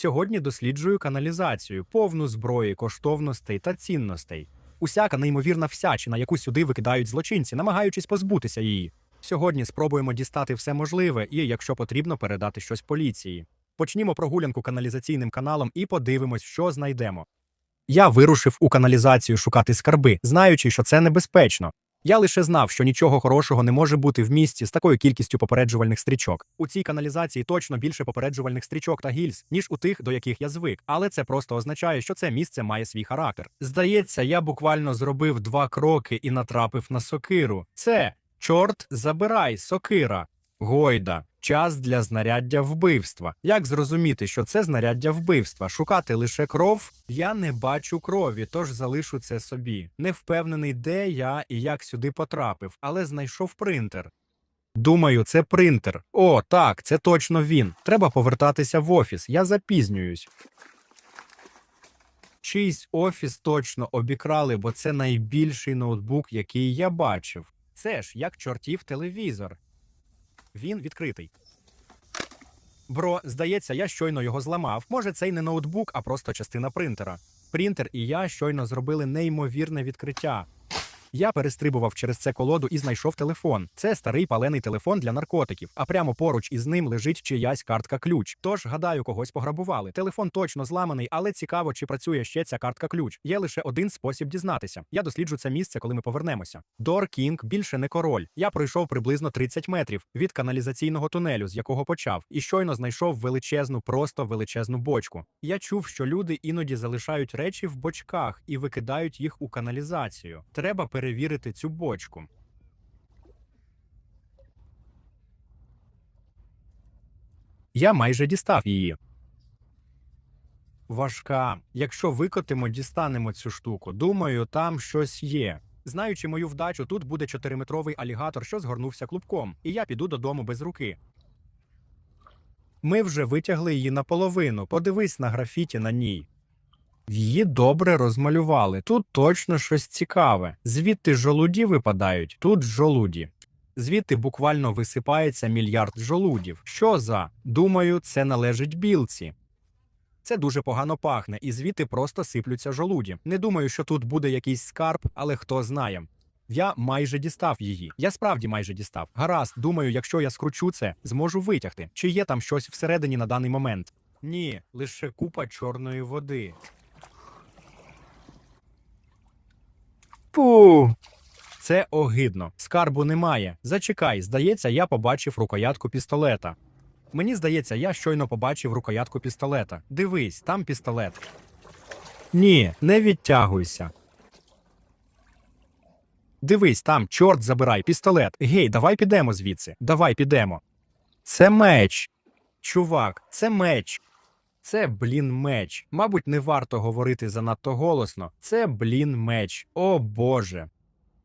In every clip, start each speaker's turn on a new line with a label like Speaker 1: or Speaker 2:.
Speaker 1: Сьогодні досліджую каналізацію, повну зброї, коштовностей та цінностей. Усяка неймовірна всячина, яку сюди викидають злочинці, намагаючись позбутися її. Сьогодні спробуємо дістати все можливе і, якщо потрібно, передати щось поліції. Почнімо прогулянку каналізаційним каналом і подивимось, що знайдемо. Я вирушив у каналізацію шукати скарби, знаючи, що це небезпечно. Я лише знав, що нічого хорошого не може бути в місті з такою кількістю попереджувальних стрічок. У цій каналізації точно більше попереджувальних стрічок та гільз, ніж у тих, до яких я звик, але це просто означає, що це місце має свій характер. Здається, я буквально зробив два кроки і натрапив на сокиру. Це чорт забирай, сокира. Гойда, час для знаряддя вбивства. Як зрозуміти, що це знаряддя вбивства? Шукати лише кров? Я не бачу крові, тож залишу це собі. Не впевнений, де я і як сюди потрапив, але знайшов принтер. Думаю, це принтер. О, так, це точно він. Треба повертатися в офіс. Я запізнююсь. Чийсь офіс точно обікрали, бо це найбільший ноутбук, який я бачив. Це ж як чортів телевізор. Він відкритий. Бро, здається, я щойно його зламав. Може, це й не ноутбук, а просто частина принтера. Принтер і я щойно зробили неймовірне відкриття. Я перестрибував через це колоду і знайшов телефон. Це старий палений телефон для наркотиків, а прямо поруч із ним лежить чиясь картка ключ. Тож, гадаю, когось пограбували. Телефон точно зламаний, але цікаво, чи працює ще ця картка ключ. Є лише один спосіб дізнатися. Я досліджу це місце, коли ми повернемося. Дор Кінг більше не король. Я пройшов приблизно 30 метрів від каналізаційного тунелю, з якого почав, і щойно знайшов величезну, просто величезну бочку. Я чув, що люди іноді залишають речі в бочках і викидають їх у каналізацію. Треба перевірити цю бочку. Я майже дістав її. Важка. Якщо викотимо, дістанемо цю штуку. Думаю, там щось є. Знаючи мою вдачу, тут буде чотириметровий алігатор, що згорнувся клубком, і я піду додому без руки. Ми вже витягли її наполовину. Подивись на графіті на ній. Її добре розмалювали. Тут точно щось цікаве. Звідти жолуді випадають, тут жолуді. Звідти буквально висипається мільярд жолудів. Що за? Думаю, це належить білці. Це дуже погано пахне, і звідти просто сиплються жолуді. Не думаю, що тут буде якийсь скарб, але хто знає. Я майже дістав її. Я справді майже дістав. Гаразд, думаю, якщо я скручу це, зможу витягти. Чи є там щось всередині на даний момент? Ні, лише купа чорної води. Фу. Це огидно. Скарбу немає. Зачекай, здається, я побачив рукоятку пістолета. Мені здається, я щойно побачив рукоятку пістолета. Дивись, там пістолет. Ні, не відтягуйся. Дивись, там, чорт забирай, пістолет. Гей, давай підемо звідси. Давай підемо. Це меч. Чувак, це меч. Це блін меч. Мабуть, не варто говорити занадто голосно. Це блін меч. О Боже.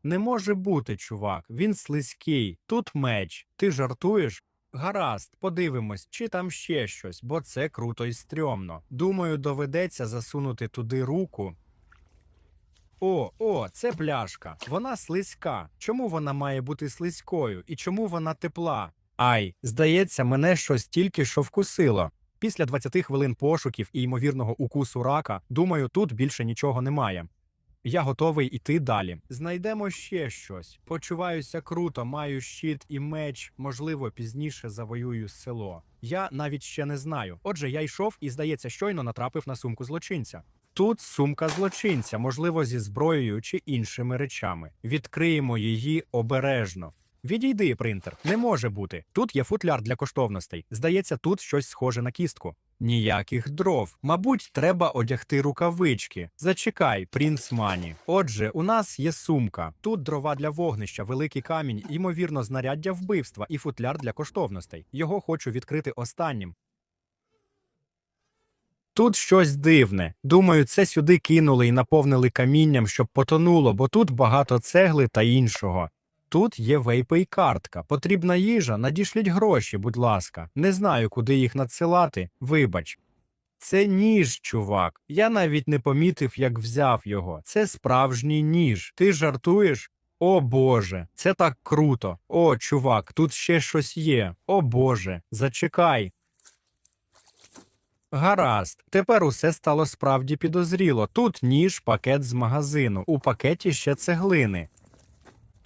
Speaker 1: Не може бути, чувак. Він слизький. Тут меч. Ти жартуєш? Гаразд, подивимось, чи там ще щось, бо це круто і стрьомно. Думаю, доведеться засунути туди руку. О, о, це пляшка. Вона слизька. Чому вона має бути слизькою? І чому вона тепла? Ай, здається, мене щось тільки що вкусило. Після 20 хвилин пошуків і ймовірного укусу рака, думаю, тут більше нічого немає. Я готовий іти далі. Знайдемо ще щось. Почуваюся круто, маю щит і меч. Можливо, пізніше завоюю село. Я навіть ще не знаю. Отже, я йшов і, здається, щойно натрапив на сумку злочинця. Тут сумка злочинця, можливо, зі зброєю чи іншими речами. Відкриємо її обережно. Відійди, принтер. Не може бути. Тут є футляр для коштовностей. Здається, тут щось схоже на кістку. Ніяких дров. Мабуть, треба одягти рукавички. Зачекай, принц Мані. Отже, у нас є сумка. Тут дрова для вогнища, великий камінь, ймовірно, знаряддя вбивства і футляр для коштовностей. Його хочу відкрити останнім. Тут щось дивне. Думаю, це сюди кинули і наповнили камінням, щоб потонуло, бо тут багато цегли та іншого. Тут є вейпи і картка. Потрібна їжа, надішліть гроші, будь ласка. Не знаю, куди їх надсилати. Вибач. Це ніж, чувак. Я навіть не помітив, як взяв його. Це справжній ніж. Ти жартуєш? О Боже, це так круто. О, чувак, тут ще щось є. О Боже, зачекай. Гаразд, тепер усе стало справді підозріло. Тут ніж, пакет з магазину, у пакеті ще цеглини.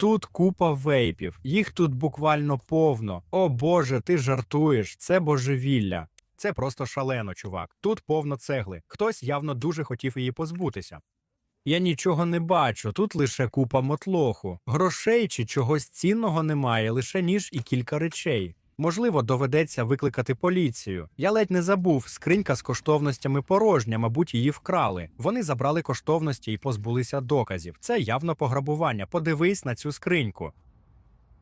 Speaker 1: Тут купа вейпів, їх тут буквально повно. О Боже, ти жартуєш, це божевілля. Це просто шалено, чувак. Тут повно цегли. Хтось явно дуже хотів її позбутися. Я нічого не бачу, тут лише купа мотлоху. Грошей чи чогось цінного немає, лише ніж і кілька речей. Можливо, доведеться викликати поліцію. Я ледь не забув, скринька з коштовностями порожня, мабуть, її вкрали. Вони забрали коштовності і позбулися доказів. Це явно пограбування. Подивись на цю скриньку.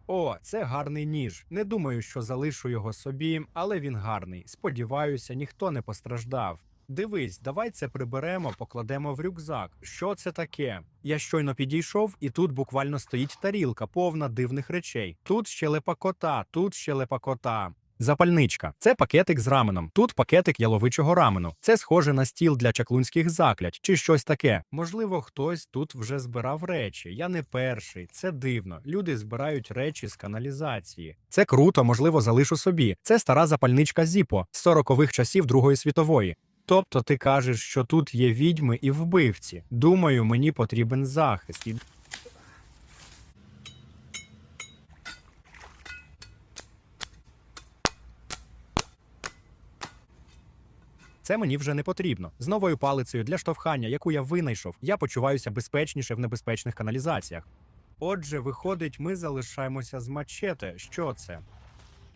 Speaker 1: О, це гарний ніж. Не думаю, що залишу його собі, але він гарний. Сподіваюся, ніхто не постраждав. Дивись, давай це приберемо, покладемо в рюкзак. Що це таке? Я щойно підійшов, і тут буквально стоїть тарілка, повна дивних речей. Тут щелепа кота, тут щелепа кота. Запальничка. Це пакетик з раменом. Тут пакетик яловичого рамену. Це схоже на стіл для чаклунських заклять чи щось таке. Можливо, хтось тут вже збирав речі. Я не перший. Це дивно. Люди збирають речі з каналізації. Це круто, можливо, залишу собі. Це стара запальничка Зіпо з 40-х часів Другої світової. Тобто ти кажеш, що тут є відьми і вбивці. Думаю, мені потрібен захист. Це мені вже не потрібно. З новою палицею для штовхання, яку я винайшов, я почуваюся безпечніше в небезпечних каналізаціях. Отже, виходить, ми залишаємося з мачете. Що це?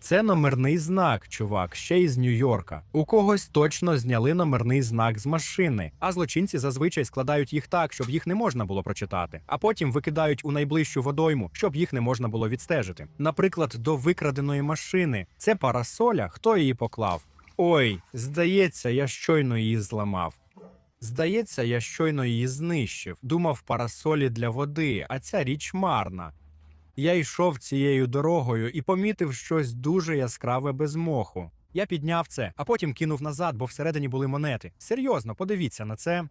Speaker 1: Це номерний знак, чувак, ще із Нью-Йорка. У когось точно зняли номерний знак з машини, а злочинці зазвичай складають їх так, щоб їх не можна було прочитати, а потім викидають у найближчу водойму, щоб їх не можна було відстежити. Наприклад, до викраденої машини. Це парасоля, хто її поклав? Ой, здається, я щойно її зламав. Здається, я щойно її знищив. Думав парасолі для води, а ця річ марна. Я йшов цією дорогою і помітив щось дуже яскраве без моху. Я підняв це, а потім кинув назад, бо всередині були монети. Серйозно, подивіться на це.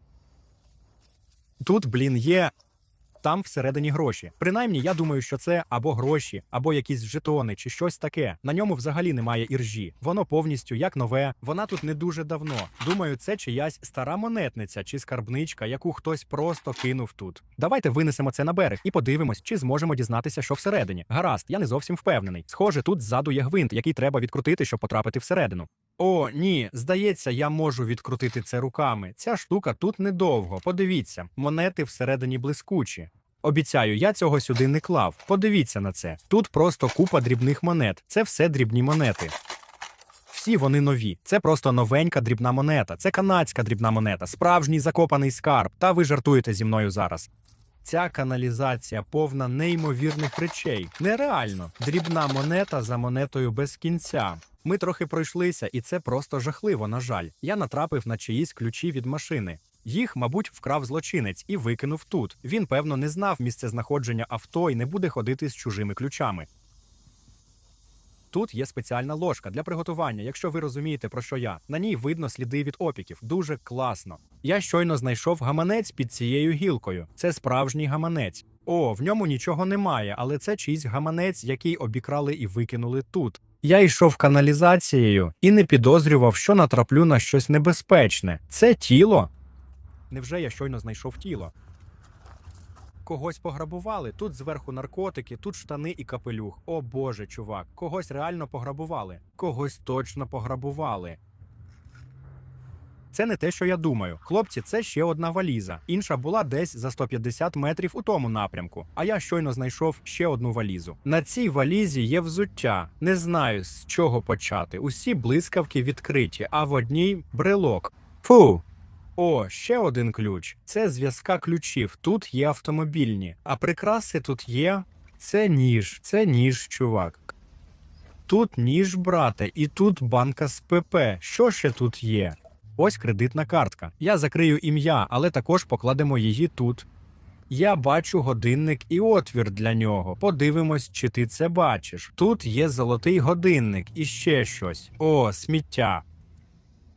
Speaker 1: Тут, блін, є. Там всередині гроші. Принаймні, я думаю, що це або гроші, або якісь жетони, чи щось таке. На ньому взагалі немає іржі. Воно повністю як нове. Вона тут не дуже давно. Думаю, це чиясь стара монетниця чи скарбничка, яку хтось просто кинув тут. Давайте винесемо це на берег і подивимось, чи зможемо дізнатися, що всередині. Гаразд, я не зовсім впевнений. Схоже, тут ззаду є гвинт, який треба відкрутити, щоб потрапити всередину. О, ні, здається, я можу відкрутити це руками. Ця штука тут недовго. Подивіться, монети всередині блискучі. Обіцяю, я цього сюди не клав. Подивіться на це. Тут просто купа дрібних монет. Це все дрібні монети. Всі вони нові. Це просто новенька дрібна монета. Це канадська дрібна монета, справжній закопаний скарб. Та ви жартуєте зі мною зараз. Ця каналізація повна неймовірних речей. Нереально. Дрібна монета за монетою без кінця. Ми трохи пройшлися, і це просто жахливо, на жаль. Я натрапив на чиїсь ключі від машини. Їх, мабуть, вкрав злочинець і викинув тут. Він, певно, не знав місце знаходження авто і не буде ходити з чужими ключами. Тут є спеціальна ложка для приготування, якщо ви розумієте, про що я. На ній видно сліди від опіків. Дуже класно. Я щойно знайшов гаманець під цією гілкою. Це справжній гаманець. О, в ньому нічого немає, але це чийсь гаманець, який обікрали і викинули тут. Я йшов каналізацією і не підозрював, що натраплю на щось небезпечне. Це тіло. Невже я щойно знайшов тіло? Когось пограбували. Тут зверху наркотики, тут штани і капелюх. О боже, чувак, когось реально пограбували. Когось точно пограбували. Це не те, що я думаю. Хлопці, це ще одна валіза. Інша була десь за 150 метрів у тому напрямку. А я щойно знайшов ще одну валізу. На цій валізі є взуття. Не знаю, з чого почати. Усі блискавки відкриті, а в одній брелок. Фу. О, ще один ключ. Це зв'язка ключів. Тут є автомобільні. А прикраси тут є. Це ніж, це ніж, чувак. Тут ніж, брате, і тут банка з ПП. Що ще тут є? Ось кредитна картка. Я закрию ім'я, але також покладемо її тут. Я бачу годинник і отвір для нього. Подивимось, чи ти це бачиш. Тут є золотий годинник і ще щось. О, сміття.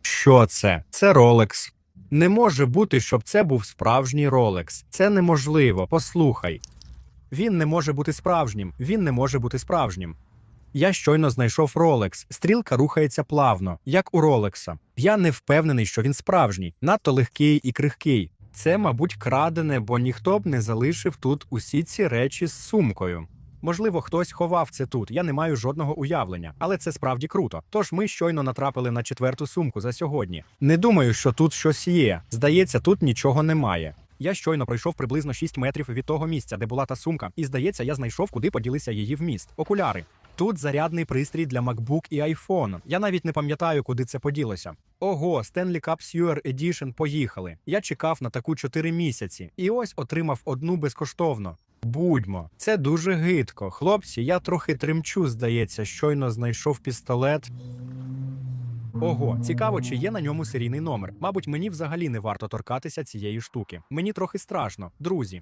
Speaker 1: Що це? Це Ролекс. Не може бути, щоб це був справжній Ролекс. Це неможливо. Послухай. Він не може бути справжнім. Він не може бути справжнім. Я щойно знайшов Rolex. Стрілка рухається плавно, як у Ролекса. Я не впевнений, що він справжній, надто легкий і крихкий. Це, мабуть, крадене, бо ніхто б не залишив тут усі ці речі з сумкою. Можливо, хтось ховав це тут. Я не маю жодного уявлення, але це справді круто. Тож ми щойно натрапили на четверту сумку за сьогодні. Не думаю, що тут щось є. Здається, тут нічого немає. Я щойно пройшов приблизно 6 метрів від того місця, де була та сумка, і здається, я знайшов, куди поділися її вміст. Окуляри. Тут зарядний пристрій для MacBook і iPhone. Я навіть не пам'ятаю, куди це поділося. Ого, Stanley Cup Sewer Edition поїхали. Я чекав на таку 4 місяці, і ось отримав одну безкоштовно. Будьмо, це дуже гидко. Хлопці, я трохи тремчу, здається, щойно знайшов пістолет. Ого, цікаво, чи є на ньому серійний номер. Мабуть, мені взагалі не варто торкатися цієї штуки. Мені трохи страшно, друзі.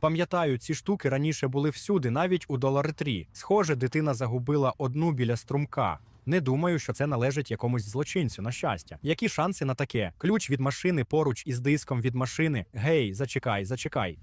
Speaker 1: Пам'ятаю, ці штуки раніше були всюди, навіть у доларитрі. Схоже, дитина загубила одну біля струмка. Не думаю, що це належить якомусь злочинцю, на щастя. Які шанси на таке? Ключ від машини поруч із диском від машини. Гей, зачекай, зачекай.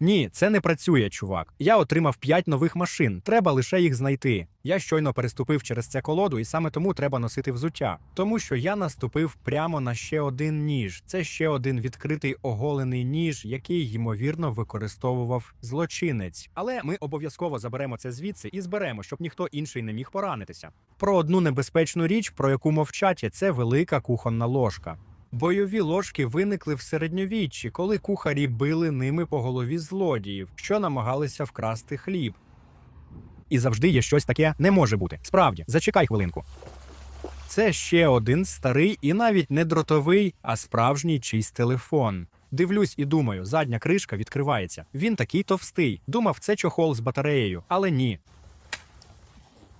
Speaker 1: Ні, це не працює, чувак. Я отримав 5 нових машин. Треба лише їх знайти. Я щойно переступив через це колоду, і саме тому треба носити взуття. Тому що я наступив прямо на ще один ніж. Це ще один відкритий оголений ніж, який ймовірно використовував злочинець. Але ми обов'язково заберемо це звідси і зберемо, щоб ніхто інший не міг поранитися. Про одну небезпечну річ, про яку мовчать, це велика кухонна ложка. Бойові ложки виникли в середньовіччі, коли кухарі били ними по голові злодіїв, що намагалися вкрасти хліб. І завжди є щось таке не може бути. Справді, зачекай хвилинку. Це ще один старий і навіть не дротовий, а справжній чийсь телефон. Дивлюсь і думаю, задня кришка відкривається. Він такий товстий. Думав, це чохол з батареєю, але ні.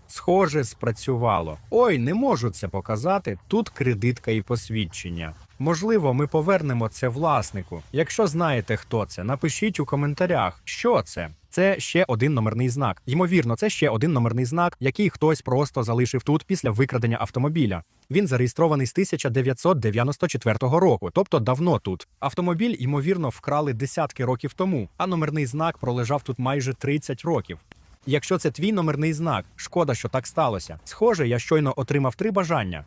Speaker 1: Схоже, спрацювало. Ой, не можу це показати. Тут кредитка і посвідчення. Можливо, ми повернемо це власнику. Якщо знаєте, хто це, напишіть у коментарях, що це. Це ще один номерний знак. Ймовірно, це ще один номерний знак, який хтось просто залишив тут після викрадення автомобіля. Він зареєстрований з 1994 року, тобто давно тут. Автомобіль, ймовірно, вкрали десятки років тому, а номерний знак пролежав тут майже 30 років. Якщо це твій номерний знак, шкода, що так сталося. Схоже, я щойно отримав три бажання.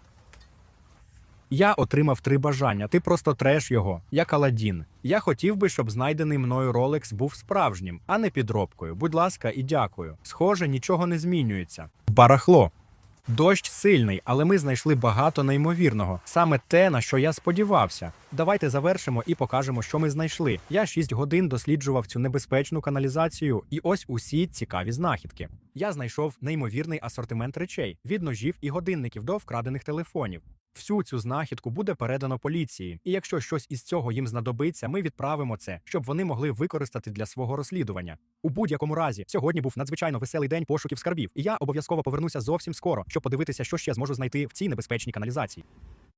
Speaker 1: Я отримав три бажання. Ти просто треш його, як Аладдін. Я хотів би, щоб знайдений мною Rolex був справжнім, а не підробкою. Будь ласка, і дякую. Схоже, нічого не змінюється. Барахло. Дощ сильний, але ми знайшли багато неймовірного. Саме те, на що я сподівався. Давайте завершимо і покажемо, що ми знайшли. Я 6 годин досліджував цю небезпечну каналізацію, і ось усі цікаві знахідки. Я знайшов неймовірний асортимент речей від ножів і годинників до вкрадених телефонів. Всю цю знахідку буде передано поліції, і якщо щось із цього їм знадобиться, ми відправимо це, щоб вони могли використати для свого розслідування. У будь-якому разі, сьогодні був надзвичайно веселий день пошуків скарбів, і я обов'язково повернуся зовсім скоро, щоб подивитися, що ще зможу знайти в цій небезпечній каналізації.